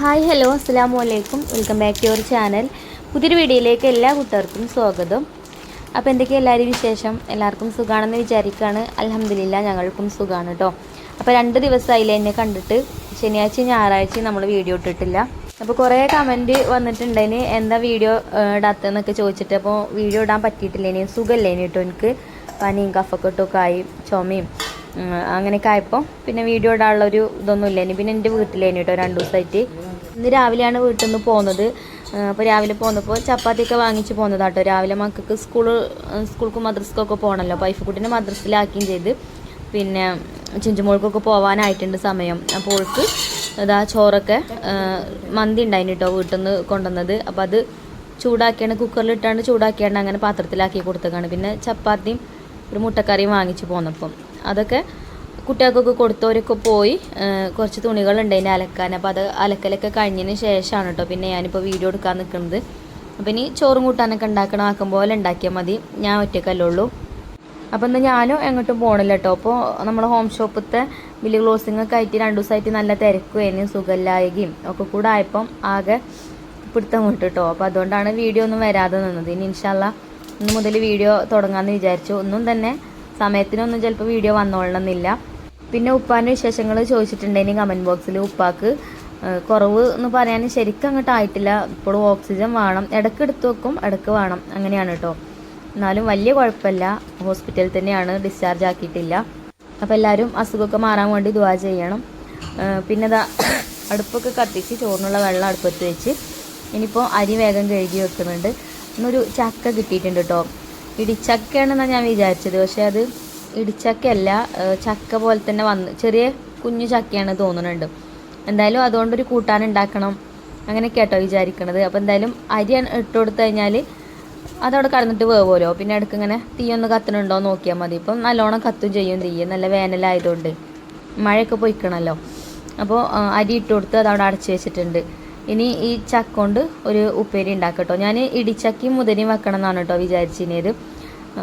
Hi hello അസ്സാം വലൈക്കും welcome back to your channel. പുതിയൊരു വീഡിയോയിലേക്ക് എല്ലാ കൂട്ടുകാർക്കും സ്വാഗതം. അപ്പോൾ എന്തൊക്കെയാണ് എല്ലാവരും വിശേഷം? എല്ലാവർക്കും സുഖമാണെന്ന് വിചാരിക്കുകയാണ് അലഹമില്ല ഞങ്ങൾക്കും സുഖമാണ് കേട്ടോ അപ്പോൾ രണ്ട് ദിവസമായി എന്നെ കണ്ടിട്ട്. ശനിയാഴ്ച ഞായറാഴ്ച നമ്മൾ വീഡിയോ ഇട്ടിട്ടില്ല. അപ്പോൾ കുറേ കമന്റ് വന്നിട്ടുണ്ടതിന് എന്താ വീഡിയോ ഇടാത്തതെന്നൊക്കെ ചോദിച്ചിട്ട്. അപ്പോൾ വീഡിയോ ഇടാൻ പറ്റിയിട്ടില്ല. ഇനി സുഖമല്ലേ കേട്ടോ എനിക്ക്? പനിയും കഫക്കെട്ടൊക്കെ ആയി ചുമയും അങ്ങനെയൊക്കെ ആയപ്പോൾ പിന്നെ വീഡിയോ ഇടാനുള്ളൊരു ഇതൊന്നും ഇല്ലേനി പിന്നെ എന്റെ വീട്ടിലേനി കേട്ടോ രണ്ട് ദിവസമായിട്ട് ഇന്ന് രാവിലെയാണ് വീട്ടിൽ നിന്ന് പോകുന്നത് അപ്പോൾ രാവിലെ പോന്നപ്പോൾ ചപ്പാത്തിയൊക്കെ വാങ്ങിച്ച് പോകുന്നതാട്ടോ രാവിലെ മക്കൾക്ക് സ്കൂൾ സ്കൂൾക്കും മദ്രസക്കൊക്കെ പോകണമല്ലോ അപ്പോൾ ഐഫുക്കുട്ടിനെ മദ്രസിലാക്കുകയും ചെയ്ത് പിന്നെ ചിഞ്ചുമോൾക്കൊക്കെ പോകാനായിട്ടുണ്ട് സമയം. അപ്പോൾ ഓൾക്ക് ഇതാ ചോറൊക്കെ മന്തി ഉണ്ടായിന് കേട്ടോ വീട്ടിൽ നിന്ന് കൊണ്ടുവന്നത്. അപ്പോൾ അത് ചൂടാക്കിയാണ് കുക്കറിലിട്ടാണ് ചൂടാക്കിയാണ്ട് അങ്ങനെ പാത്രത്തിലാക്കി കൊടുത്തേക്കാണ്. പിന്നെ ചപ്പാത്തിയും ഒരു മുട്ടക്കറിയും വാങ്ങിച്ച് പോന്നപ്പം. അതൊക്കെ കുട്ടികൾക്കൊക്കെ കൊടുത്തവരൊക്കെ പോയി കുറച്ച് അതിന്റെ അലക്കാൻ. അപ്പോൾ അത് അലക്കലൊക്കെ കഴിഞ്ഞതിന് ശേഷമാണ് കേട്ടോ പിന്നെ ഞാനിപ്പോൾ വീഡിയോ എടുക്കാൻ നിൽക്കുന്നത്. അപ്പോൾ ഇനി ചോറും കൂട്ടാനൊക്കെ ഉണ്ടാക്കണം ആക്കും പോലെ ഉണ്ടാക്കിയാൽ മതി. ഞാൻ ഒറ്റക്കല്ലേ ഉള്ളൂ. അപ്പോൾ എന്നാൽ ഞാനും എങ്ങോട്ടും പോകണില്ല കേട്ടോ. അപ്പോൾ നമ്മുടെ ഹോം ഷോപ്പത്തെ ബില്ല് ക്ലോസിംഗ് ഒക്കെ ആയിട്ട് രണ്ടു ദിവസമായിട്ട് നല്ല തിരക്കുവേനും സുഖമില്ലായകയും ഒക്കെ കൂടെ ആയപ്പം ആകെ പിടുത്തം വിട്ടു കേട്ടോ. അപ്പോൾ അതുകൊണ്ടാണ് വീഡിയോ ഒന്നും വരാതെ നിന്നത്. ഇനി ഇൻഷാല്ല ഇന്ന് മുതൽ വീഡിയോ തുടങ്ങാമെന്ന് വിചാരിച്ചു. ഒന്നും തന്നെ സമയത്തിനൊന്നും ചിലപ്പോൾ വീഡിയോ വന്നോളണമെന്നില്ല. പിന്നെ ഉപ്പാന്റെ വിശേഷങ്ങൾ ചോദിച്ചിട്ടുണ്ടെങ്കിൽ കമന്റ് ബോക്സിൽ ഉപ്പാക്ക് കുറവ് എന്ന് പറയാൻ ശരിക്കും അങ്ങോട്ട് ആയിട്ടില്ല. ഇപ്പോഴും ഓക്സിജൻ വേണം. ഇടയ്ക്ക് എടുത്തു വെക്കും ഇടയ്ക്ക് വേണം. അങ്ങനെയാണ് കേട്ടോ എന്നാലും വലിയ കുഴപ്പമില്ല. ഹോസ്പിറ്റലിൽ തന്നെയാണ് ഡിസ്ചാർജ് ആക്കിയിട്ടില്ല. അപ്പോൾ എല്ലാവരും അസുഖമൊക്കെ മാറാൻ വേണ്ടി ദുവാ ചെയ്യണം. പിന്നെ ദാ അടുപ്പൊക്കെ കത്തിച്ച് ചോറിനുള്ള വെള്ളം അടുപ്പത്ത് വെച്ച് ഇനിയിപ്പോൾ അരി വേഗം കഴുകി വെക്കുന്നുണ്ട്. ഇന്നൊരു ചക്ക കിട്ടിയിട്ടുണ്ട് കേട്ടോ ഇടിച്ചക്കയാണെന്നാണ് ഞാൻ വിചാരിച്ചത്. പക്ഷേ അത് ഇടിച്ചക്കയല്ല ചക്ക പോലെ തന്നെ വന്ന് ചെറിയ കുഞ്ഞു ചക്കയാണ് തോന്നുന്നുണ്ട്. എന്തായാലും അതുകൊണ്ടൊരു കൂട്ടാൻ ഉണ്ടാക്കണം. അങ്ങനെ കേട്ടോ വിചാരിക്കണത്. അപ്പോൾ എന്തായാലും അരി ഇട്ട് കൊടുത്തു കഴിഞ്ഞാൽ അതവിടെ കടന്നിട്ട് വേവുമല്ലോ. പിന്നെ ഇടയ്ക്ക് ഇങ്ങനെ തീയൊന്ന് കത്തണുണ്ടോ നോക്കിയാൽ മതി. ഇപ്പം നല്ലോണം കത്തും ചെയ്യും തീയ്യ നല്ല വേനലായതുകൊണ്ട്. മഴയൊക്കെ പൊയ്ക്കണല്ലോ. അപ്പോൾ അരി ഇട്ട് കൊടുത്ത് അതവിടെ അടച്ച് വെച്ചിട്ടുണ്ട്. ഇനി ഈ ചക്ക കൊണ്ട് ഒരു ഉപ്പേരി ഉണ്ടാക്കട്ടോ. ഞാൻ ഇടിച്ചക്കയും മുതിരയും വെക്കണം എന്നാണ് കേട്ടോ വിചാരിച്ചിരുന്നത്.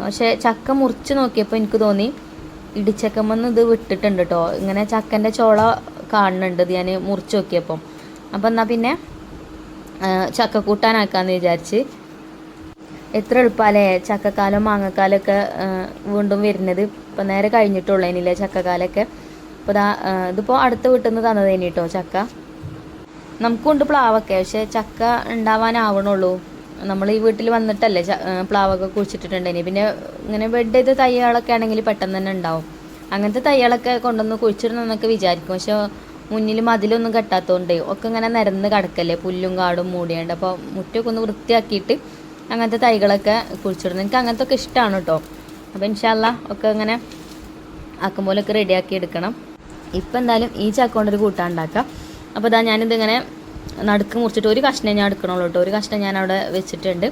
പക്ഷേ ചക്ക മുറിച്ച് നോക്കിയപ്പോൾ എനിക്ക് തോന്നി ഇടിച്ചക്കമെന്ന് ഇത് വിട്ടിട്ടുണ്ട് കേട്ടോ ഇങ്ങനെ ചക്കന്റെ ചോള കാണുന്നുണ്ട് ഞാൻ മുറിച്ച് നോക്കിയപ്പം. അപ്പം എന്നാൽ പിന്നെ ചക്ക കൂട്ടാനാക്കാമെന്ന് വിചാരിച്ച് എത്ര എളുപ്പമല്ലേ ചക്കക്കാലം മാങ്ങക്കാലമൊക്കെ വീണ്ടും വരുന്നത്. ഇപ്പം നേരെ കഴിഞ്ഞിട്ടുള്ളൂ ഇനിയില്ലേ ചക്കക്കാലമൊക്കെ അപ്പോൾ ഇതാ ഇതിപ്പോൾ അടുത്ത വീട്ടിൽ നിന്ന് തന്നത് കേട്ടോ ചക്ക നമുക്കുണ്ട് പ്ലാവൊക്കെ പക്ഷേ ചക്ക ഉണ്ടാവാനാവണുള്ളൂ. നമ്മൾ ഈ വീട്ടിൽ വന്നിട്ടല്ലേ പ്ലാവൊക്കെ കുഴിച്ചിട്ടിട്ടുണ്ടെങ്കിൽ പിന്നെ ഇങ്ങനെ ബെഡ് ചെയ്ത തൈകളൊക്കെ ആണെങ്കിൽ പെട്ടെന്ന് തന്നെ ഉണ്ടാവും. അങ്ങനത്തെ തൈകളൊക്കെ കൊണ്ടുവന്ന് കുഴിച്ചിടണമെന്നൊക്കെ വിചാരിക്കും. പക്ഷെ മുന്നിൽ മതിലൊന്നും കെട്ടാത്തതുകൊണ്ട് ഒക്കെ ഇങ്ങനെ നിരന്ന് കിടക്കല്ലേ പുല്ലും കാടും മൂടിയുണ്ട്. അപ്പോൾ മുറ്റമൊക്കെ ഒന്ന് വൃത്തിയാക്കിയിട്ട് അങ്ങനത്തെ തൈകളൊക്കെ കുഴിച്ചിടുന്നു എനിക്ക് അങ്ങനത്തെ ഒക്കെ ഇഷ്ടമാണ് കേട്ടോ. അപ്പോൾ ഇൻഷാല്ല ഒക്കെ ഇങ്ങനെ ആക്കുമ്പോലൊക്കെ റെഡിയാക്കി എടുക്കണം. ഇപ്പം എന്തായാലും ഈ ചക്ക കൊണ്ടൊരു കൂട്ടാൻ ഉണ്ടാക്കാം. അപ്പോൾ ഇതാ ഞാനിതിങ്ങനെ നടുക്ക് മുറിച്ചിട്ട് ഒരു കഷ്ണം ഞാൻ എടുക്കണുള്ളൂ കേട്ടോ. ഒരു കഷ്ണം ഞാൻ അവിടെ വെച്ചിട്ടുണ്ട്.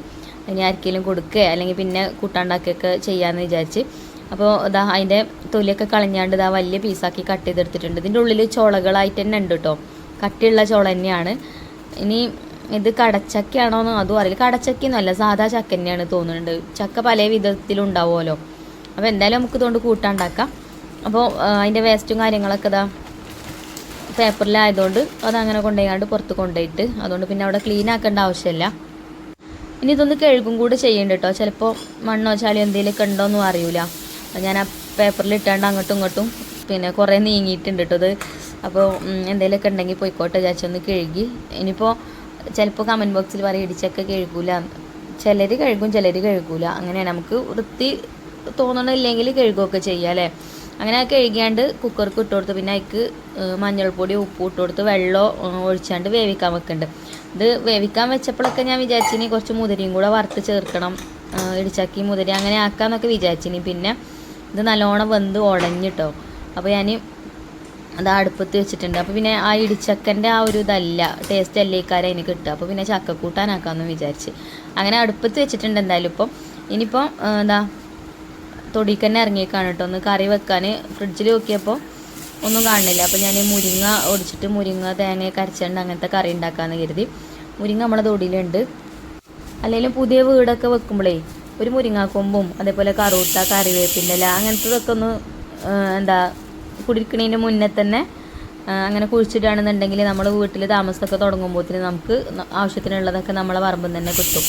ഇനി ആർക്കെങ്കിലും കൊടുക്കുക അല്ലെങ്കിൽ പിന്നെ കൂട്ടാണ്ടാക്കിയൊക്കെ ചെയ്യാമെന്ന് വിചാരിച്ച്. അപ്പോൾ ഇതാ അതിന്റെ തൊലിയൊക്കെ കളഞ്ഞാണ്ട് ഇതാ വലിയ പീസാക്കി കട്ട് ചെയ്തെടുത്തിട്ടുണ്ട്. ഇതിന്റെ ഉള്ളിൽ ചോളകളായിട്ട് തന്നെ ഉണ്ട് കേട്ടോ. കട്ടിയുള്ള ചോള തന്നെയാണ്. ഇനി ഇത് കടച്ചക്കയാണോ എന്ന് അതും അറിയില്ല. കടച്ചക്കയൊന്നും അല്ല സാധാ ചക്ക തന്നെയാണ് തോന്നുന്നുണ്ട്. ചക്ക പല വിധത്തിലുണ്ടാവുമല്ലോ അപ്പോൾ എന്തായാലും നമുക്ക് ഇതുകൊണ്ട് കൂട്ടാണ്ടാക്കാം അപ്പോൾ അതിന്റെ വേസ്റ്റും കാര്യങ്ങളൊക്കെ ഇതാ പേപ്പറിലായതുകൊണ്ട് അതങ്ങനെ കൊണ്ടുപോയാണ്ട് പുറത്ത് കൊണ്ടുപോയിട്ട് അതുകൊണ്ട് പിന്നെ അവിടെ ക്ലീൻ ആക്കേണ്ട ആവശ്യമില്ല. ഇനി ഇതൊന്ന് കഴുകും കൂടെ ചെയ്യേണ്ട കേട്ടോ ചിലപ്പോൾ മണ്ണോ ചാളിയോ എന്തെങ്കിലുമൊക്കെ ഉണ്ടോയെന്നും അറിയില്ല ഞാൻ ആ പേപ്പറിൽ ഇട്ടാണ്ട് അങ്ങോട്ടും ഇങ്ങോട്ടും പിന്നെ കുറേ നീങ്ങിയിട്ടുണ്ട് കേട്ടോ ഇത്. അപ്പോൾ എന്തെങ്കിലുമൊക്കെ ഉണ്ടെങ്കിൽ പോയിക്കോട്ടെ ചാച്ചൊന്ന് കഴുകി. ഇനിയിപ്പോൾ ചിലപ്പോൾ കമന്റ് ബോക്സിൽ പറയും ഇടിച്ചൊക്കെ കഴുകൂല. ചിലർ കഴുകും ചിലർ കഴുകൂല. അങ്ങനെയാണ്. നമുക്ക് വൃത്തി തോന്നണില്ലെങ്കിൽ കഴുകുകയൊക്കെ ചെയ്യാം അല്ലേ? അങ്ങനെ കഴുകിയാണ്ട് കുക്കർക്ക് ഇട്ട് കൊടുത്ത് പിന്നെ അതിക്ക് മഞ്ഞൾപ്പൊടി ഉപ്പ് ഇട്ട് കൊടുത്ത് വെള്ളം ഒഴിച്ചാണ്ട് വേവിക്കാൻ വെക്കുന്നുണ്ട് ഇത് വേവിക്കാൻ വെച്ചപ്പോഴൊക്കെ ഞാൻ വിചാരിച്ചിനി കുറച്ച് മുതിരിയും കൂടെ വറുത്ത് ചേർക്കണം ഇടിച്ചാക്കി മുതിരി മുതിര അങ്ങനെ ആക്കാമെന്നൊക്കെ വിചാരിച്ചിനി. പിന്നെ ഇത് നല്ലോണം വെന്ത് ഉടഞ്ഞിട്ടോ അപ്പോൾ ഞാൻ അത് അടുപ്പത്ത് വെച്ചിട്ടുണ്ട്. അപ്പോൾ പിന്നെ ആ ഇടിച്ചക്കന്റെ ആ ഒരു ഇതല്ല ടേസ്റ്റ് അല്ലേ അല്ലേക്കാരം അതിന് കിട്ടുക. അപ്പോൾ പിന്നെ ചക്കക്കൂട്ടാനാക്കാമെന്ന് വിചാരിച്ച്. അങ്ങനെ അടുപ്പത്ത് വെച്ചിട്ടുണ്ട് എന്തായാലും ഇപ്പം. ഇനിയിപ്പം എന്താ തൊടിക്ക് തന്നെ ഇറങ്ങിയേക്കാണ് കേട്ടോ. ഒന്ന് കറി വെക്കാൻ ഫ്രിഡ്ജിൽ നോക്കിയപ്പോൾ ഒന്നും കാണുന്നില്ല. അപ്പോൾ ഞാൻ മുരിങ്ങ ഒടിച്ചിട്ട് മുരിങ്ങ തേങ്ങ കരച്ചുകൊണ്ട് അങ്ങനത്തെ കറി ഉണ്ടാക്കാമെന്ന് കരുതി. മുരിങ്ങ നമ്മളെ തൊടിയിലുണ്ട്. അല്ലെങ്കിലും പുതിയ വീടൊക്കെ വെക്കുമ്പോഴേ ഒരു മുരിങ്ങാക്കൊമ്പും അതേപോലെ കറൂത്ത കറിവേപ്പിന്റെ ഇല അങ്ങനത്തതൊക്കെ ഒന്ന് എന്താ കുടിക്കണതിന്റെ മുന്നേ തന്നെ അങ്ങനെ കുഴിച്ചിട്ടാണെന്നുണ്ടെങ്കിൽ നമ്മൾ വീട്ടിൽ താമസമൊക്കെ തുടങ്ങുമ്പോഴത്തേന് നമുക്ക് ആവശ്യത്തിനുള്ളതൊക്കെ നമ്മളെ പറമ്പിൽ തന്നെ കിട്ടും.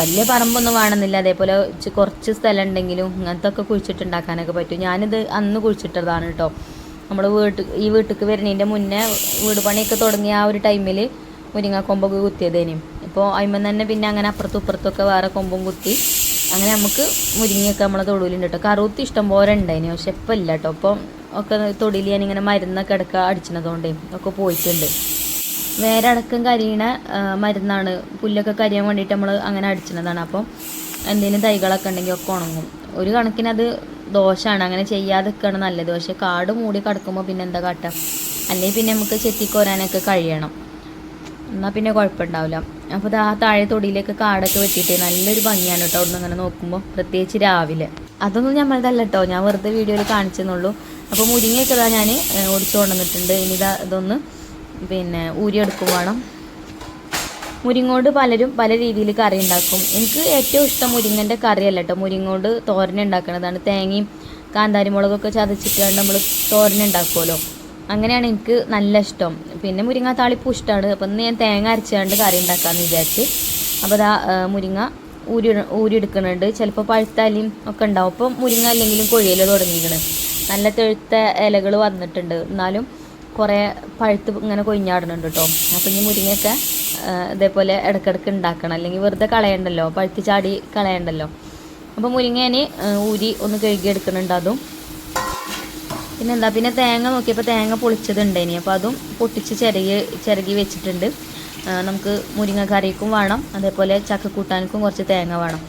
വലിയ പറമ്പൊന്നും വേണമെന്നില്ല. അതേപോലെ കുറച്ച് സ്ഥലം ഉണ്ടെങ്കിലും ഇങ്ങനത്തെ ഒക്കെ കുഴിച്ചിട്ടുണ്ടാക്കാനൊക്കെ പറ്റും. ഞാനിത് അന്ന് കുഴിച്ചിട്ടതാണ് കേട്ടോ നമ്മൾ വീട്ട് ഈ വീട്ടിലേക്ക് വരുന്നതിന്റെ മുന്നേ വീട് പണിയൊക്കെ തുടങ്ങിയ ആ ഒരു ടൈമിൽ മുരിങ്ങാക്കൊമ്പൊക്കെ കുത്തിയതേനും. ഇപ്പോൾ അതിമ്മ തന്നെ പിന്നെ അങ്ങനെ അപ്പുറത്തും ഇപ്പുറത്തൊക്കെ വേറെ കൊമ്പും കുത്തി അങ്ങനെ നമുക്ക് മുരിങ്ങയൊക്കെ നമ്മളെ തൊടുവിലുണ്ട് കേട്ടോ കറുത്ത് ഇഷ്ടം പോലെ ഉണ്ടായിന് പക്ഷെ ഇപ്പം ഇല്ല കേട്ടോ ഇപ്പം ഒക്കെ തൊടിയിൽ ഞാനിങ്ങനെ മരുന്നൊക്കെ ഇടയ്ക്ക് അടിച്ചതുകൊണ്ടേ ഒക്കെ പോയിട്ടുണ്ട്. വേറെ അടക്കം കരിയണ മരുന്നാണ്. പുല്ലൊക്കെ കരിയാൻ വേണ്ടിയിട്ട് നമ്മൾ അങ്ങനെ അടിച്ചതാണ് അപ്പം എന്തെങ്കിലും തൈകളൊക്കെ ഉണ്ടെങ്കിൽ ഒക്കെ ഉണങ്ങും. ഒരു കണക്കിന് അത് ദോഷമാണ് അങ്ങനെ ചെയ്യാതൊക്കെയാണ് നല്ലത്. പക്ഷേ കാട് മൂടി കിടക്കുമ്പോൾ പിന്നെ എന്താ കാട്ടുക അല്ലെങ്കിൽ പിന്നെ നമുക്ക് ചെത്തിക്കോരാനൊക്കെ കഴിയണം. എന്നാൽ പിന്നെ കുഴപ്പമുണ്ടാവില്ല. അപ്പോൾ ആ താഴെ തൊടിയിലേക്ക് കാടൊക്കെ വെട്ടിയിട്ട് നല്ലൊരു ഭംഗിയാണ് കേട്ടോ അവിടുന്ന് അങ്ങനെ നോക്കുമ്പോൾ പ്രത്യേകിച്ച് രാവിലെ. അതൊന്നും നമ്മളതല്ല കേട്ടോ. ഞാൻ വെറുതെ വീഡിയോയിൽ കാണിച്ചെന്നുള്ളൂ. അപ്പോൾ മുരിങ്ങയൊക്കെ ഞാൻ ഓടിച്ചു കൊണ്ടുവന്നിട്ടുണ്ട്. ഇനി ഇതാ ഇതൊന്ന് പിന്നെ ഊരിയെടുക്കും വേണം. മുരിങ്ങോട് പലരും പല രീതിയിൽ കറി ഉണ്ടാക്കും. എനിക്ക് ഏറ്റവും ഇഷ്ടം മുരിങ്ങന്റെ കറിയല്ല കേട്ടോ. മുരിങ്ങോട് തോരൻ ഉണ്ടാക്കുന്നതാണ്. തേങ്ങയും കാന്താരി മുളകൊക്കെ ചതച്ചിട്ടാണ്ട് നമ്മൾ തോരൻ ഉണ്ടാക്കുമല്ലോ അങ്ങനെയാണ് എനിക്ക് നല്ല ഇഷ്ടം. പിന്നെ മുരിങ്ങ താളിപ്പൂ ഇഷ്ടമാണ്. അപ്പം ഇന്ന് ഞാൻ തേങ്ങ അരച്ചാണ്ട് കറി ഉണ്ടാക്കാമെന്ന് വിചാരിച്ച്. അപ്പോൾ അതാ മുരിങ്ങ ഊരി ഊരി എടുക്കുന്നുണ്ട്. ചിലപ്പോൾ പഴുത്താലിയും ഒക്കെ ഉണ്ടാവും. അപ്പം മുരിങ്ങ അല്ലെങ്കിലും കൊഴിയൽ തുടങ്ങിയിരിക്കുന്നത് നല്ല തെഴുത്ത ഇലകൾ വന്നിട്ടുണ്ട്. എന്നാലും കുറേ പഴുത്ത് ഇങ്ങനെ കൊഴിഞ്ഞാടുന്നുണ്ട് കേട്ടോ അപ്പം ഇനി മുരിങ്ങയൊക്കെ ഇതേപോലെ ഇടയ്ക്കിടയ്ക്ക് ഉണ്ടാക്കണം. അല്ലെങ്കിൽ വെറുതെ കളയണ്ടല്ലോ. പഴുത്ത് ചാടി കളയണ്ടല്ലോ. അപ്പോൾ മുരിങ്ങേനെ ഊരി ഒന്ന് കഴുകി എടുക്കുന്നുണ്ട് അതും. പിന്നെ എന്താ പിന്നെ തേങ്ങ നോക്കിയപ്പോൾ തേങ്ങ പൊളിച്ചതുണ്ടേനി അപ്പോൾ അതും പൊട്ടിച്ച് ചിരകി ചിരകി വെച്ചിട്ടുണ്ട്. നമുക്ക് മുരിങ്ങ കറിക്കും വേണം. അതേപോലെ ചക്കക്കൂട്ടാനക്കും കുറച്ച് തേങ്ങ വേണം.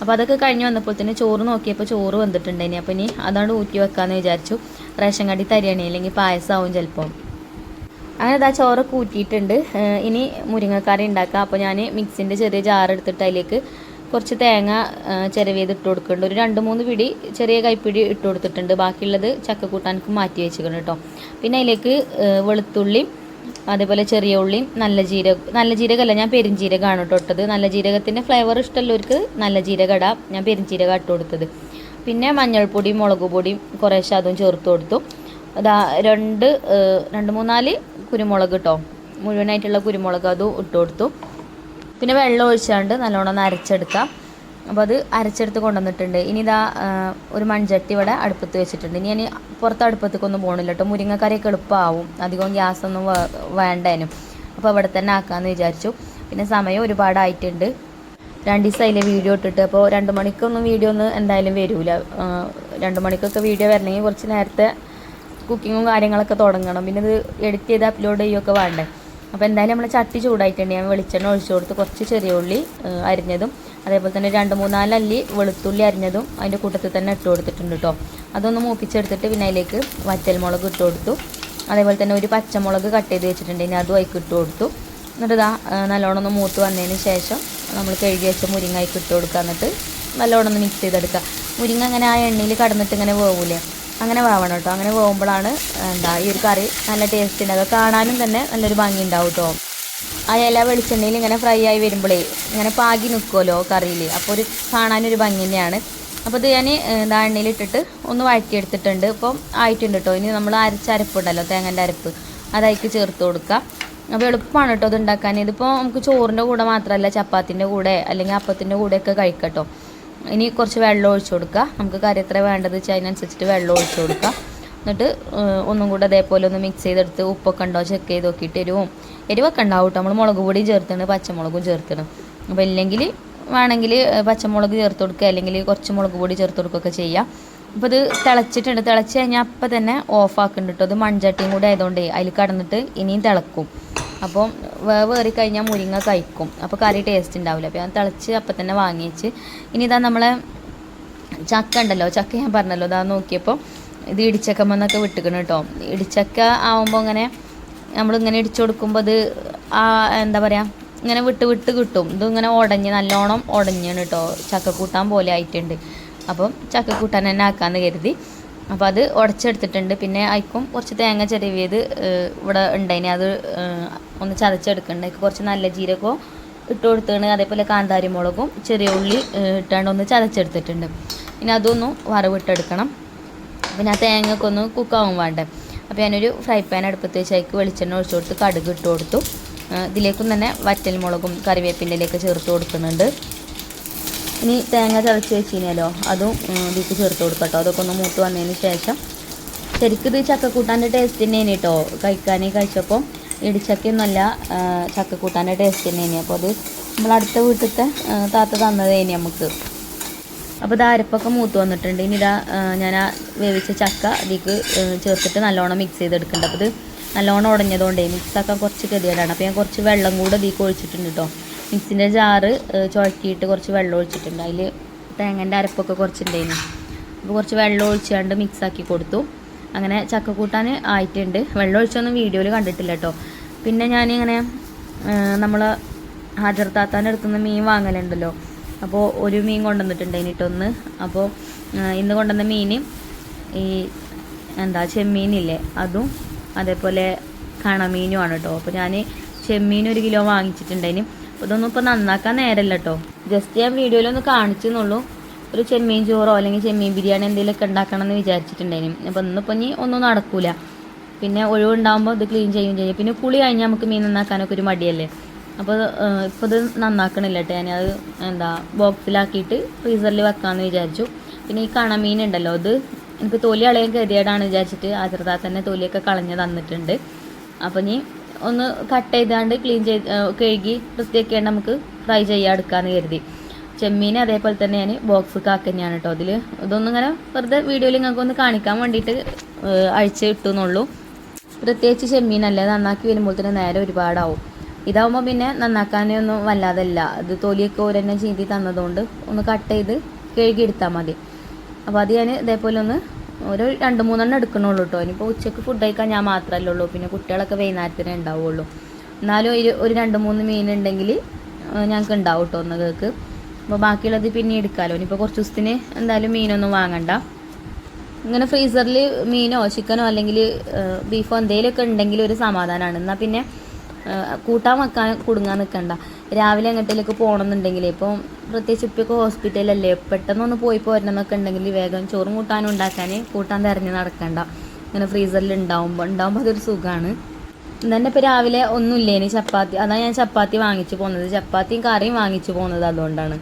അപ്പോൾ അതൊക്കെ കഴിഞ്ഞ് വന്നപ്പോൾ തന്നെ ചോറ് നോക്കിയപ്പോൾ ചോറ് വന്നിട്ടുണ്ട് ഇനി. അപ്പോൾ ഇനി അതാണ് ഊറ്റി വെക്കാമെന്ന് വിചാരിച്ചു. റേഷൻ കടി തരികയാണെ അല്ലെങ്കിൽ പായസമാവും ചിലപ്പം. അങ്ങനെ ഇതാ ചോറ് കൂട്ടിയിട്ടുണ്ട്. ഇനി മുരിങ്ങക്കറി ഉണ്ടാക്കാം. അപ്പോൾ ഞാൻ മിക്സിന്റെ ചെറിയ ജാർ എടുത്തിട്ട് അതിലേക്ക് കുറച്ച് തേങ്ങ ചിരവിയത് ഇട്ട് കൊടുക്കുന്നുണ്ട്. ഒരു രണ്ട് മൂന്ന് പിടി ചെറിയ കൈപ്പിടി ഇട്ട് കൊടുത്തിട്ടുണ്ട്. ബാക്കിയുള്ളത് ചക്ക കൂട്ടാനൊക്കെ മാറ്റി വെച്ചിരിക്കണം കേട്ടോ. പിന്നെ അതിലേക്ക് വെളുത്തുള്ളിയും അതേപോലെ ചെറിയ ഉള്ളിയും നല്ല ജീരക നല്ല ജീരകമല്ല ഞാൻ പെരിഞ്ജീരകമാണ് കേട്ടോ ഇട്ടത്. നല്ല ജീരകത്തിന്റെ ഫ്ലേവർ ഇഷ്ടമുള്ളവർക്ക് നല്ല ജീരകട ഞാൻ പെരിഞ്ജീരകം ഇട്ട് കൊടുത്തത്. പിന്നെ മഞ്ഞൾപ്പൊടിയും മുളക് പൊടിയും കുറേശ്ശെ അതും ചേർത്ത് കൊടുത്തു. അതാ രണ്ട് രണ്ട് മൂന്നാൽ കുരുമുളക് കേട്ടോ മുഴുവനായിട്ടുള്ള കുരുമുളക് അതും ഇട്ട് കൊടുത്തു. പിന്നെ വെള്ളം ഒഴിച്ചാണ്ട് നല്ലോണം അരച്ചെടുക്കാം. അപ്പോൾ അത് അരച്ചെടുത്ത് കൊണ്ടുവന്നിട്ടുണ്ട്. ഇനി ഇതാ ഒരു മൺചട്ടി ഇവിടെ അടുപ്പത്ത് വെച്ചിട്ടുണ്ട്. ഇനി ഞാൻ പുറത്ത് അടുപ്പത്തേക്കൊന്നും പോകണില്ല കേട്ടോ മുരിങ്ങക്കറിയൊക്കെ എളുപ്പമാവും അധികം ഗ്യാസൊന്നും വേണ്ടേനും. അപ്പോൾ ഇവിടെ തന്നെ ആക്കാമെന്ന് വിചാരിച്ചു. പിന്നെ സമയം ഒരുപാടായിട്ടുണ്ട്. രണ്ട് ദിവസം അതിലെ വീഡിയോ ഇട്ടിട്ട്. അപ്പോൾ രണ്ട് മണിക്കൊന്നും വീഡിയോ ഒന്നും എന്തായാലും വരില്ല രണ്ട് മണിക്കൊക്കെ വീഡിയോ വരണമെങ്കിൽ കുറച്ച് നേരത്തെ കുക്കിങ്ങും കാര്യങ്ങളൊക്കെ തുടങ്ങണം. പിന്നെ ഇത് എഡിറ്റ് ചെയ്ത് അപ്ലോഡ് ചെയ്യുകയൊക്കെ വേണ്ടേ. അപ്പോൾ എന്തായാലും നമ്മൾ ചട്ടി ചൂടായിട്ടുണ്ട്. ഞാൻ വെളിച്ചെണ്ണ ഒഴിച്ചു കൊടുത്ത് കുറച്ച് ചെറിയ ഉള്ളി അരിഞ്ഞതും അതേപോലെ തന്നെ രണ്ട് മൂന്നാൽ അല്ലി വെളുത്തുള്ളി അരിഞ്ഞതും അതിന്റെ കൂട്ടത്തിൽ തന്നെ ഇട്ട് കൊടുത്തിട്ടുണ്ട് കേട്ടോ അതൊന്ന് മൂപ്പിച്ചെടുത്തിട്ട് പിന്നെ അതിലേക്ക് വറ്റൽമുളക് ഇട്ട് കൊടുത്തു. അതേപോലെ തന്നെ ഒരു പച്ചമുളക് കട്ട് ചെയ്ത് വെച്ചിട്ടുണ്ട്. ഇനി അതും അതിക്ക് ഇട്ട് കൊടുത്തു. എന്നിട്ട് ഇതാ നല്ലോണം ഒന്ന് മൂത്ത് വന്നതിന് ശേഷം നമ്മൾ കഴുകി വെച്ച മുരിങ്ങയ്ക്ക് ഇട്ട് കൊടുക്കുക എന്നിട്ട് നല്ലോണം ഒന്ന് മിക്സ് ചെയ്തെടുക്കുക മുരിങ്ങ അങ്ങനെ ആ എണ്ണയിൽ കടന്നിട്ട് ഇങ്ങനെ വേവൂലേ? അങ്ങനെ വേവണം കേട്ടോ അങ്ങനെ വേവുമ്പോഴാണ് എന്താ ഈ ഒരു കറി നല്ല ടേസ്റ്റ് ഉണ്ടാകുക കാണാനും തന്നെ നല്ലൊരു ഭംഗി ഉണ്ടാവും കേട്ടോ ആ ഇല വെളിച്ചെണ്ണയിൽ ഇങ്ങനെ ഫ്രൈ ആയി വരുമ്പോഴേ ഇങ്ങനെ പാകി നിൽക്കുമല്ലോ കറിയിൽ അപ്പോൾ ഒരു കാണാനൊരു ഭംഗി തന്നെയാണ്. അപ്പോൾ ഇത് ഞാൻ എന്താ എണ്ണയിലിട്ടിട്ട് ഒന്ന് വഴറ്റിയെടുത്തിട്ടുണ്ട്. ഇപ്പം ആയിട്ടുണ്ട് കേട്ടോ ഇനി നമ്മൾ അരച്ച അരപ്പുണ്ടല്ലോ തേങ്ങന്റെ അരപ്പ്. അതതിക്ക് ചേർത്ത് കൊടുക്കുക അപ്പോൾ എളുപ്പമാണ് കേട്ടോ ഇത് ഉണ്ടാക്കാൻ. ഇതിപ്പോൾ നമുക്ക് ചോറിന്റെ കൂടെ മാത്രമല്ല ചപ്പാത്തിന്റെ കൂടെ അല്ലെങ്കിൽ അപ്പത്തിന്റെ കൂടെയൊക്കെ കഴിക്കട്ടോ. ഇനി കുറച്ച് വെള്ളം ഒഴിച്ചു കൊടുക്കുക. നമുക്ക് കറി എത്ര വേണ്ടത് വെച്ചാൽ അതിനനുസരിച്ചിട്ട് വെള്ളം ഒഴിച്ചു കൊടുക്കുക. എന്നിട്ട് ഒന്നും കൂടെ അതേപോലെ ഒന്ന് മിക്സ് ചെയ്തെടുത്ത് ഉപ്പൊക്കെ ഉണ്ടോ ചെക്ക് ചെയ്ത് നോക്കിയിട്ട് എരിവും എരിവൊക്കെ ഉണ്ടാവും കേട്ടോ നമ്മൾ മുളക് പൊടിയും ചേർത്തിട്ട് പച്ചമുളകും ചേർത്തിടും അപ്പോൾ ഇല്ലെങ്കിൽ വേണമെങ്കിൽ പച്ചമുളക് ചേർത്ത് കൊടുക്കുക. അല്ലെങ്കിൽ കുറച്ച് മുളക് പൊടി ചേർത്ത് കൊടുക്കുകയൊക്കെ ചെയ്യാം. അപ്പോൾ ഇത് തിളച്ചിട്ടുണ്ട്. തിളച്ച് കഴിഞ്ഞാൽ അപ്പം തന്നെ ഓഫ് ആക്കുന്നുണ്ട് കേട്ടോ അത് മൺചട്ടിയും കൂടെ ആയതുകൊണ്ടേ അതിൽ കടന്നിട്ട് ഇനിയും തിളക്കും. അപ്പം വേവേറി കഴിഞ്ഞാൽ മുരിങ്ങ കഴിക്കും. അപ്പോൾ കറി ടേസ്റ്റ് ഉണ്ടാവില്ല അപ്പോൾ ഞാൻ തിളച്ച് അപ്പം തന്നെ വാങ്ങിച്ച്. ഇനി ഇതാ നമ്മളെ ചക്ക ഉണ്ടല്ലോ ചക്ക ഞാൻ പറഞ്ഞല്ലോ. ഇതാ നോക്കിയപ്പോൾ ഇത് ഇടിച്ചക്കമെന്നൊക്കെ വിട്ടുക്കണം കേട്ടോ ഇടിച്ചക്ക ആവുമ്പോൾ ഇങ്ങനെ നമ്മളിങ്ങനെ ഇടിച്ചു കൊടുക്കുമ്പോൾ അത് എന്താ പറയുക ഇങ്ങനെ വിട്ട് വിട്ട് കിട്ടും. ഇതിങ്ങനെ ഉടഞ്ഞ് നല്ലോണം ഉടഞ്ഞാണ് കേട്ടോ ചക്കക്കൂട്ടാൻ പോലെ ആയിട്ടുണ്ട്. അപ്പം ചക്കക്കൂട്ടാൻ തന്നെ ആക്കാമെന്ന് കരുതി. അപ്പോൾ അത് ഉടച്ചെടുത്തിട്ടുണ്ട് പിന്നെ അയക്കും കുറച്ച് തേങ്ങ ചെറിയത് ഇവിടെ ഉണ്ടായിന് അത് ഒന്ന് ചതച്ചെടുക്കണ്ട. കുറച്ച് നല്ല ജീരകവും ഇട്ട് കൊടുത്തിട്ടുണ്ട്. അതേപോലെ കാന്താരി മുളകും ചെറിയ ഉള്ളി ഇട്ടാണ്ട് ഒന്ന് ചതച്ചെടുത്തിട്ടുണ്ട്. ഇനി അതൊന്നും വറവിട്ടെടുക്കണം. പിന്നെ ആ തേങ്ങയൊക്കെ ഒന്ന് കുക്കാവും വേണ്ടേ. അപ്പോൾ ഞാനൊരു ഫ്രൈ പാൻ അടുപ്പത്ത് വെച്ച് വെളിച്ചെണ്ണ ഒഴിച്ചു കൊടുത്ത് കടുക് ഇട്ട് കൊടുത്തു. ഇതിലേക്കും തന്നെ വറ്റൽ മുളകും കറിവേപ്പിന്റെ ഇലയൊക്കെ ചേർത്ത് കൊടുക്കുന്നുണ്ട്. ഇനി തേങ്ങ ചതച്ച് വെച്ചിനല്ലോ അതും ഇതിലേക്ക് ചേർത്ത് കൊടുക്കാം കേട്ടോ അതൊക്കെ ഒന്ന് മൂത്ത് വന്നതിന് ശേഷം. ശരിക്കും ഇത് ചക്കക്കൂട്ടാന്റെ ടേസ്റ്റ് തന്നെയാണ് കേട്ടോ. കഴിക്കാനേ കഴിച്ചപ്പോൾ ഇടിച്ചക്കയൊന്നുമല്ല ചക്ക ചക്കക്കൂട്ടാന്റെ ടേസ്റ്റ് തന്നെയാണ്. അപ്പോൾ അത് നമ്മൾ അടുത്ത വീട്ടിലത്തെ താത്ത തന്നതേനി നമുക്ക്. അപ്പോൾ ഇത് അരപ്പൊക്കെ മൂത്ത് വന്നിട്ടുണ്ട്. ഇനി ഇതാ ഞാൻ ആ വേവിച്ച ചക്ക ഇതിക്ക് ചേർത്തിട്ട് നല്ലോണം മിക്സ് ചെയ്തെടുക്കുന്നുണ്ട്. അപ്പോൾ ഇത് നല്ലോണം ഉടഞ്ഞതുകൊണ്ട് മിക്സ് ആക്കാൻ കുറച്ച് ഗതികേടാണ്. അപ്പോൾ ഞാൻ കുറച്ച് വെള്ളം കൂടെ ഇതിക്ക് ഒഴിച്ചിട്ടുണ്ട് കേട്ടോ. മിക്സിന്റെ ജാറ് ചുഴക്കിയിട്ട് കുറച്ച് വെള്ളം ഒഴിച്ചിട്ടുണ്ട്. അതിൽ തേങ്ങന്റെ അരപ്പൊക്കെ കുറച്ചുണ്ടായിരുന്നു അപ്പോൾ കുറച്ച് വെള്ളം ഒഴിച്ചാണ്ട് മിക്സാക്കി കൊടുത്തു. അങ്ങനെ ചക്കക്കൂട്ടാൻ ആയിട്ടുണ്ട്. വെള്ളം ഒഴിച്ചൊന്നും വീഡിയോയിൽ കണ്ടിട്ടില്ല കേട്ടോ. പിന്നെ ഞാനിങ്ങനെ നമ്മൾ ഹാജർ താത്താന്റെ അടുത്തുനിന്ന് മീൻ വാങ്ങലുണ്ടല്ലോ. അപ്പോൾ ഒരു മീൻ കൊണ്ടുവന്നിട്ടുണ്ട് അതിനിട്ടൊന്ന് അപ്പോൾ ഇന്ന് കൊണ്ടുവന്ന മീൻ ഈ എന്താ ചെമ്മീനില്ലേ അതും അതേപോലെ കണമീനുമാണ് കേട്ടോ അപ്പോൾ ഞാൻ ചെമ്മീൻ ഒരു കിലോ വാങ്ങിച്ചിട്ടുണ്ടതിന് അപ്പോൾ ഇതൊന്നും ഇപ്പോൾ നന്നാക്കാൻ നേരമല്ല കേട്ടോ ജസ്റ്റ് ഞാൻ വീഡിയോയിലൊന്ന് കാണിച്ചെന്നുള്ളൂ. ഒരു ചെമ്മീൻ ചോറോ അല്ലെങ്കിൽ ചെമ്മീൻ ബിരിയാണി എന്തെങ്കിലുമൊക്കെ ഉണ്ടാക്കണം എന്ന് വിചാരിച്ചിട്ടുണ്ടായിരുന്നു അപ്പോൾ ഇന്നിപ്പോൾ ഇനി ഒന്നും നടക്കൂല. പിന്നെ ഒഴിവുണ്ടാകുമ്പോൾ ഇത് ക്ലീൻ ചെയ്യുകയും ചെയ്യും. പിന്നെ കുളി കഴിഞ്ഞാൽ നമുക്ക് മീൻ നന്നാക്കാനൊക്കെ ഒരു മടിയല്ലേ? അപ്പോൾ ഇപ്പോൾ ഇത് നന്നാക്കണില്ല കേട്ടോ ഞാനത് എന്താ ബോക്സിലാക്കിയിട്ട് ഫ്രീസറിൽ വെക്കാമെന്ന് വിചാരിച്ചു. പിന്നെ ഈ കണമീൻ ഉണ്ടല്ലോ അത് എനിക്ക് തൊലി അളയാൻ ഗതികേടാണ് വിചാരിച്ചിട്ട് ആചരത്താ തന്നെ തൊലിയൊക്കെ കളഞ്ഞ് തന്നിട്ടുണ്ട്. അപ്പോൾ ഇനി ഒന്ന് കട്ട് ചെയ്താണ്ട് ക്ലീൻ ചെയ്ത് ഏ, കഴുകി വൃത്തിയാക്കിയാണ്ട് നമുക്ക് ഫ്രൈ ചെയ്യാൻ എടുക്കാമെന്ന് കരുതി. ചെമ്മീൻ അതേപോലെ തന്നെ ഞാൻ ബോക്സ് കാക്കന്നെയാണ് കേട്ടോ അതിൽ ഇതൊന്നും ഇങ്ങനെ വെറുതെ വീഡിയോയിൽ നിങ്ങൾക്ക് ഒന്ന് കാണിക്കാൻ വേണ്ടിയിട്ട് അഴിച്ച് ഇട്ടുന്നുള്ളൂ. പ്രത്യേകിച്ച് ചെമ്മീനല്ലേ നന്നാക്കി വരുമ്പോൾ തന്നെ നേരെ ഒരുപാടാവും. ഇതാവുമ്പോൾ പിന്നെ നന്നാക്കാനൊന്നും വല്ലാതല്ല. അത് തൊലിയൊക്കെ ഒരെണ്ണം ചീന്തി തന്നതുകൊണ്ട് ഒന്ന് കട്ട് ചെയ്ത് കഴുകി എടുത്താൽ മതി. അപ്പോൾ അത് ഞാൻ ഇതേപോലെ ഒന്ന് ഒരു രണ്ട് മൂന്നെണ്ണം എടുക്കണുള്ളൂ കേട്ടോ ഇനിയിപ്പോൾ ഉച്ചയ്ക്ക് ഫുഡ് കഴിക്കാൻ ഞാൻ മാത്രമല്ലേ ഉള്ളൂ. പിന്നെ കുട്ടികളൊക്കെ വൈകുന്നേരത്തിനേ ഉണ്ടാവുള്ളൂ. എന്നാലും ഒരു ഒരു രണ്ട് മൂന്ന് മീൻ ഉണ്ടെങ്കിൽ ഞങ്ങൾക്ക് ഉണ്ടാവും കേട്ടോ ഒന്ന് കേക്ക്. അപ്പോൾ ബാക്കിയുള്ളത് പിന്നെ എടുക്കാമല്ലോ ഇനിയിപ്പോൾ കുറച്ച് ദിവസത്തിന് എന്തായാലും മീനൊന്നും വാങ്ങണ്ട. ഇങ്ങനെ ഫ്രീസറിൽ മീനോ ചിക്കനോ അല്ലെങ്കിൽ ബീഫോ എന്തെങ്കിലുമൊക്കെ ഉണ്ടെങ്കിൽ ഒരു സമാധാനമാണ് എന്നാൽ പിന്നെ കൂട്ടാൻ വെക്കാൻ കുടുങ്ങാൻ നിൽക്കണ്ട രാവിലെ എങ്ങോട്ടേലേക്ക് പോകണമെന്നുണ്ടെങ്കിൽ ഇപ്പോൾ പ്രത്യേകിച്ച് ഇപ്പോഴൊക്കെ ഹോസ്പിറ്റലല്ലേ പെട്ടെന്നൊന്ന് പോയി പോരണമെന്നൊക്കെ ഉണ്ടെങ്കിൽ വേഗം ചോറും കൂട്ടാനും ഉണ്ടാക്കാൻ കൂട്ടാൻ തിരഞ്ഞ് നടക്കണ്ട. ഇങ്ങനെ ഫ്രീസറിൽ ഉണ്ടാവുമ്പോൾ ഉണ്ടാവുമ്പോൾ അതൊരു സുഖമാണ് തന്നെ ഇപ്പോൾ രാവിലെ ഒന്നുമില്ലേനി ചപ്പാത്തി. അതാണ് ഞാൻ ചപ്പാത്തി വാങ്ങിച്ചു പോകുന്നത് ചപ്പാത്തിയും കറിയും വാങ്ങിച്ചു പോകുന്നത് അതുകൊണ്ടാണ്.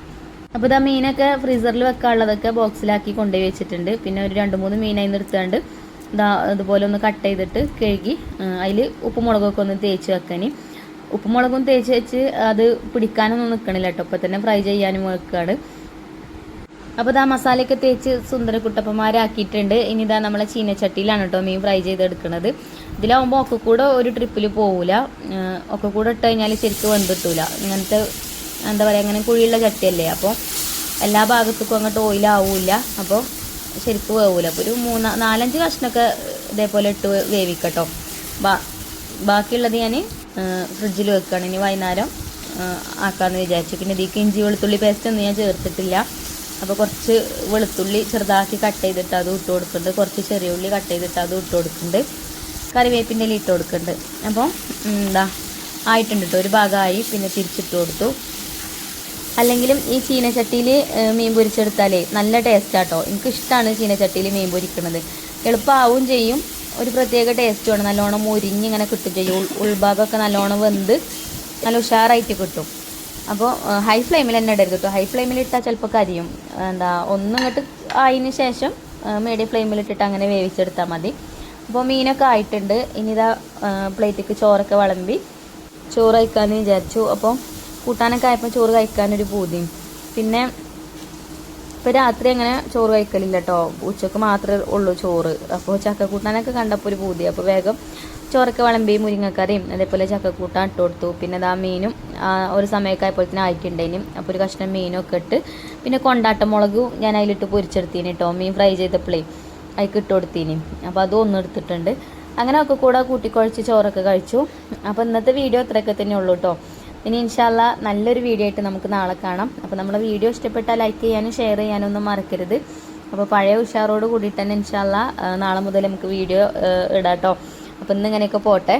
അപ്പോൾ ഇതാ മീനൊക്കെ ഫ്രീസറിൽ വെക്കാനുള്ളതൊക്കെ ബോക്സിലാക്കി കൊണ്ടുപോയി വെച്ചിട്ടുണ്ട്. പിന്നെ ഒരു രണ്ട് മൂന്ന് മീൻ അതിന് നിർത്താണ്ട് ഇതാ ഇതുപോലെ ഒന്ന് കട്ട് ചെയ്തിട്ട് കഴുകി അതിൽ ഉപ്പുമുളകൊക്കെ ഒന്ന് തേച്ച് വെക്കാനി. ഉപ്പുമുളകും തേച്ച് വെച്ച് അത് പിടിക്കാനൊന്നും നിൽക്കണില്ല കേട്ടോ. ഇപ്പോൾ തന്നെ ഫ്രൈ ചെയ്യാനും വെക്കുകയാണ് അപ്പോൾ ഇതാ മസാലയൊക്കെ തേച്ച് സുന്ദര കുട്ടപ്പന്മാരാക്കിയിട്ടുണ്ട്. ഇനി ഇതാ നമ്മളെ ചീനച്ചട്ടിയിലാണ് കേട്ടോ മീൻ ഫ്രൈ ചെയ്തെടുക്കുന്നത് ഇതിലാവുമ്പോൾ ഒക്കെ കൂടെ ഒരു ട്രിപ്പിൽ പോവില്ല ഒക്കെ കൂടെ ഇട്ട് കഴിഞ്ഞാൽ ശരിക്കും വെന്തിട്ടൂല ഇങ്ങനത്തെ എന്താ പറയുക അങ്ങനെ കുഴിയുള്ള ചട്ടിയല്ലേ? അപ്പോൾ എല്ലാ ഭാഗത്തേക്കും അങ്ങോട്ട് ഓയിലാവൂല അപ്പോൾ ശരിക്ക് വേവൂല. അപ്പോൾ ഒരു മൂന്ന് നാലഞ്ച് കഷ്ണമൊക്കെ ഇതേപോലെ ഇട്ട് വേവിക്കട്ടോ. ബാ ബാക്കിയുള്ളത് ഞാൻ ഫ്രിഡ്ജിൽ വെക്കുകയാണ് ഇനി വൈകുന്നേരം ആക്കാമെന്ന് വിചാരിച്ചു. പിന്നെ ഇതിക്ക് ഇഞ്ചി വെളുത്തുള്ളി പേസ്റ്റ് ഒന്നും ഞാൻ ചേർത്തിട്ടില്ല. അപ്പോൾ കുറച്ച് വെളുത്തുള്ളി ചെറുതാക്കി കട്ട് ചെയ്തിട്ട് അത് ഇട്ട് കൊടുക്കുന്നുണ്ട്. കുറച്ച് ചെറിയ ഉള്ളി കട്ട് ചെയ്തിട്ട് അത് ഇട്ട് കൊടുക്കുന്നുണ്ട്. കറിവേപ്പിന്റെ ഇട്ട് കൊടുക്കുന്നുണ്ട്. അപ്പോൾ എന്താ ആയിട്ടുണ്ട് കേട്ടോ ഒരു ഭാഗമായി പിന്നെ തിരിച്ചിട്ട് കൊടുത്തു. അല്ലെങ്കിലും ഈ ചീനച്ചട്ടിയിൽ മീൻ പൊരിച്ചെടുത്താലേ നല്ല ടേസ്റ്റാട്ടോ. എനിക്ക് ഇഷ്ടമാണ് ചീനച്ചട്ടിയിൽ മീൻ പൊരിക്കുന്നത് എളുപ്പമാവും ചെയ്യും. ഒരു പ്രത്യേക ടേസ്റ്റുമാണ്. നല്ലോണം മുരിഞ്ഞ് ഇങ്ങനെ കിട്ടും ചെയ്യും. ഉൾ- ഉൾഭാഗമൊക്കെ നല്ലോണം വെന്ത് നല്ല ഉഷാറായിട്ട് കിട്ടും. അപ്പോൾ ഹൈ ഫ്ലെയിമിൽ തന്നെ ഇടരുത് കേട്ടോ ഹൈ ഫ്ലെയിമിൽ ഇട്ടാൽ ചിലപ്പോൾ കരിയും. എന്താ ഒന്നും ഇങ്ങോട്ട് ആയതിന് ശേഷം മീഡിയം ഫ്ലെയിമിൽ ഇട്ടിട്ട് അങ്ങനെ വേവിച്ചെടുത്താൽ മതി. അപ്പോൾ മീനൊക്കെ ആയിട്ടുണ്ട്. ഇനി ഇതാ പ്ലേറ്റിക്ക് ചോറൊക്കെ വിളമ്പി ചോറ് വയ്ക്കാമെന്ന് വിചാരിച്ചു. അപ്പോൾ കൂട്ടാനൊക്കെ ആയപ്പോൾ ചോറ് കഴിക്കാനൊരു പൂതിയും പിന്നെ ഇപ്പോൾ രാത്രി അങ്ങനെ ചോറ് കഴിക്കലില്ല കേട്ടോ ഉച്ചയ്ക്ക് മാത്രമേ ഉള്ളൂ ചോറ്. അപ്പോൾ ചക്കക്കൂട്ടാനൊക്കെ കണ്ടപ്പോൾ ഒരു പൂതി. അപ്പോൾ വേഗം ചോറൊക്കെ വിളമ്പി മുരിങ്ങക്കറിയും അതേപോലെ ചക്കക്കൂട്ടാൻ ഇട്ട് കൊടുത്തു. പിന്നെ അതാ മീനും ഒരു സമയമൊക്കെ ആയപ്പോഴത്തേനും ആയിട്ടുണ്ടേനും. അപ്പോൾ ഒരു കഷ്ണം മീനും ഒക്കെ ഇട്ട് പിന്നെ കൊണ്ടാട്ട മുളകും ഞാൻ അതിലിട്ട് പൊരിച്ചെടുത്തീനി കേട്ടോ മീൻ ഫ്രൈ ചെയ്തപ്പോഴേ അതിക്ക് ഇട്ട് കൊടുത്തീനി. അപ്പോൾ അതും ഒന്നും എടുത്തിട്ടുണ്ട്. അങ്ങനെ ഒക്കെ കൂടെ കൂട്ടിക്കുഴച്ച് ചോറൊക്കെ കഴിച്ചു. അപ്പോൾ ഇന്നത്തെ വീഡിയോ ഇത്രയൊക്കെ തന്നെ ഉള്ളൂ കേട്ടോ ഇനി ഇൻഷാല്ല നല്ലൊരു വീഡിയോ ആയിട്ട് നമുക്ക് നാളെ കാണാം. അപ്പോൾ നമ്മുടെ വീഡിയോ ഇഷ്ടപ്പെട്ടാൽ ലൈക്ക് ചെയ്യാനും ഷെയർ ചെയ്യാനും ഒന്നും മറക്കരുത്. അപ്പോൾ പഴയ ഉഷാറോട് കൂടിയിട്ട് തന്നെ ഇൻഷാല്ല നാളെ മുതൽ നമുക്ക് വീഡിയോ ഇടാം കേട്ടോ അപ്പോൾ ഇന്ന് ഇങ്ങനെയൊക്കെ പോട്ടെ.